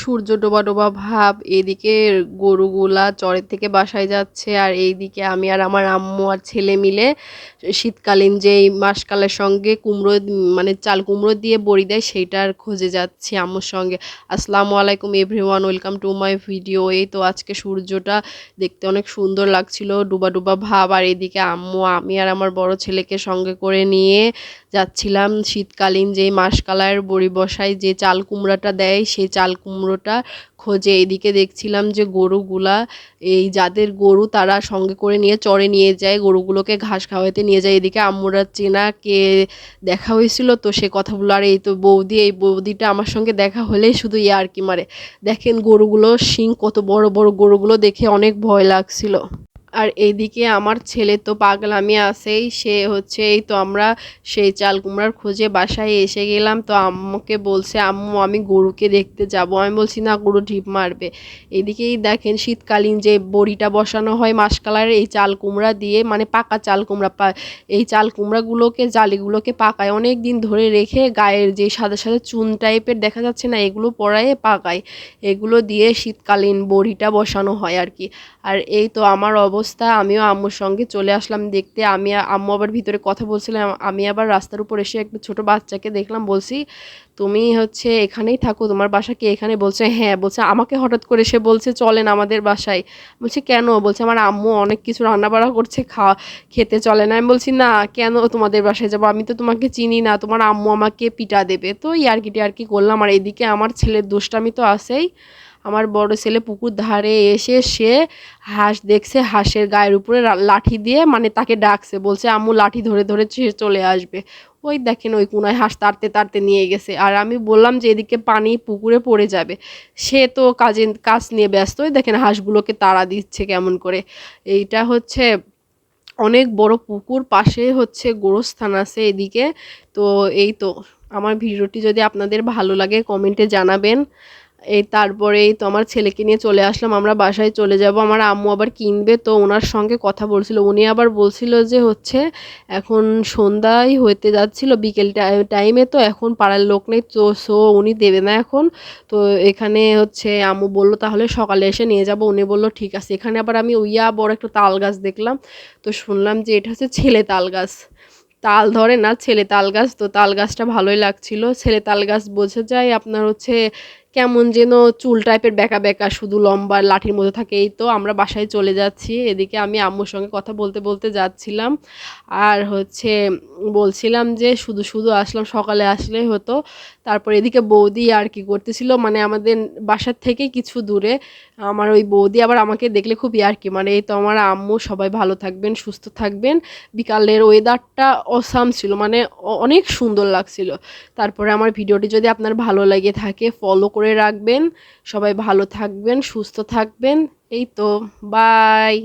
সূর্য ডোবা ডোবা ভাব, এদিকে গরুগুলা চরের থেকে বাসায় যাচ্ছে আর এইদিকে আমি আর আমার আম্মু আর ছেলে মিলে শীতকালীন যেই মাসকালের সঙ্গে কুমড়ো মানে চাল কুমড়ো দিয়ে বড়ি দেয় সেইটার খোঁজে যাচ্ছি আম্মুর সঙ্গে। আসসালামু আলাইকুম everyone, welcome to my video. এই তো আজকে সূর্যটা দেখতে অনেক সুন্দর লাগছিল, ডুবা ডুবা ভাব আর এদিকে আম্মু, আমি আর আমার বড় ছেলেকে সঙ্গে করে নিয়ে যাচ্ছিলাম শীতকালীন যেই মাসকালার বড়ি বসায় যে চাল কুমড়াটা দেয়, সেই চাল কুমড়োটা খোঁজে। এদিকে দেখছিলাম যে গরুগুলা, এই যাদের গরু তারা সঙ্গে করে নিয়ে চড়ে নিয়ে যায়, গরুগুলোকে ঘাস খাওয়াতে নিয়ে যায়। এদিকে আম্মুরা চেনা কে দেখা হয়েছিল তো সে কথাগুলো আর এই তো বৌদি, এই বৌদিটা আমার সঙ্গে দেখা হলেই শুধু ইয়ে আর কি মারে। দেখেন গরুগুলো, শিং কত বড় বড় গরুগুলো দেখে অনেক ভয় লাগছিল। আর এদিকে আমার ছেলে তো পাগলামি আছেই, সে হচ্ছে এই তো আমরা সেই চাল কুমড়ার খোঁজে বাসায় এসে গেলাম, তো আম্মুকে বলছে, আম্মু, আমি গরুকে দেখতে যাব। আমি বলছি, না, গরু ঢিপ মারবে। এদিকেই দেখেন শীতকালীন যে বড়িটা বসানো হয় মাসকালার এই চাল কুমড়া দিয়ে মানে পাকা চাল কুমড়া পা, এই চাল কুমড়াগুলোকে, জালিগুলোকে পাকায়। অনেক দিন ধরে রেখে গায়ের যে সাদা সাদা চুন টাইপের দেখা যাচ্ছে না, এগুলো পরায়ে পাকায়। এগুলো দিয়ে শীতকালীন বড়িটা বসানো হয় আর কি। আর এই তো আমার অবস্থা, আমিও আম্মুর সঙ্গে চলে আসলাম দেখতে। আমি আম্মু আবার ভিতরে কথা বলছিলাম আমি আবার রাস্তার উপর এসে একটা ছোট বাচ্চাকে দেখলাম, বলছি, তুমি হচ্ছে এখানেই থাকো, তোমার বাসা কি এখানে? বলছে হ্যাঁ। বলছে, আমাকে হঠাৎ করে সে বলছে, চলেন আমাদের বাসায়। বলছে, কেন? বলছে, আমার আম্মু অনেক কিছু রান্না বাড়া করছে খাওয়া খেতে চলে না। আমি বলছি, না, কেন তোমাদের বাসায় যাব? আমি তো তোমাকে চিনি না, তোমার আম্মু আমাকে পিটা দেবে। তো ইয়ার্কিটি আর কি করলাম, আর এদিকে আমার ছেলের দুষ্টামি তো আছেই। আমার বড় ছেলে পুকুর ধারে এসে সে হাঁস দেখছে, হাঁসের গায়ের উপরে লাঠি দিয়ে মানে তাকে ডাকছে, বলছে, আম্মু, লাঠি ধরে ধরে সে চলে আসবে। ওই দেখেন ওই কোনায় হাঁস তাড়তে তাড়তে নিয়ে গেছে। আর আমি বললাম যে, এদিকে পানি পুকুরে পড়ে যাবে। সে তো কাজে, কাজ নিয়ে ব্যস্ত। ওই দেখেন হাঁসগুলোকে তাড়া দিচ্ছে কেমন করে। এইটা হচ্ছে অনেক বড় পুকুর, পাশে হচ্ছে গোরস্থান আছে এদিকে। তো এই তো, আমার ভিডিওটি যদি আপনাদের ভালো লাগে, কমেন্টে জানাবেন। এই তারপরেই তো আমার ছেলেকে নিয়ে চলে আসলাম, আমরা বাসায় চলে যাব। আমার আম্মু আবার কিনবে, তো ওনার সঙ্গে কথা বলছিল। উনি আবার বলছিল যে হচ্ছে, এখন সন্ধ্যায় হইতে যাচ্ছিল, বিকেল টাইমে তো এখন পাড়ার লোক নেই, তো সো উনি দেবে না এখন। তো এখানে হচ্ছে আম্মু বলল, তাহলে সকালে এসে নিয়ে যাব। উনি বলল, ঠিক আছে। এখানে আবার আমি উইয়া বড় একটা তাল গাছ দেখলাম, তো শুনলাম যে এটা হচ্ছে ছেলে তাল গাছ। তাল ধরে না, ছেলে তাল গাছ, তো তাল গাছটা ভালোই লাগছিল। ছেলে তাল গাছ বোঝা যায় আপনার হচ্ছে কেমন যেন চুল টাইপের বেঁকা বেঁকা, শুধু লম্বা লাঠির মধ্যে থাকে, এই তো আমরা বাসায় চলে যাচ্ছি। এদিকে আমি আম্মুর সঙ্গে কথা বলতে বলতে যাচ্ছিলাম। আর হচ্ছে বলছিলাম যে, শুধু শুধু আসলাম, সকালে আসলে হতো। তারপর এদিকে বৌদি আর কি করতেছিল মানে আমাদের বাসার থেকে কিছু দূরে। আমার ওই বৌদি আবার আমাকে দেখলে খুব ইয়ার্কি মানে এই তো আমার আম্মু, সবাই ভালো থাকবেন, সুস্থ থাকবেন। বিকালের ওয়েদারটা অসাম ছিল মানে অনেক সুন্দর লাগছিল। তারপরে আমার ভিডিওটি যদি আপনার ভালো লাগে থাকে ফলো করে রাখবেন। সবাই ভালো থাকবেন সুস্থ থাকবেন। এই তো বাই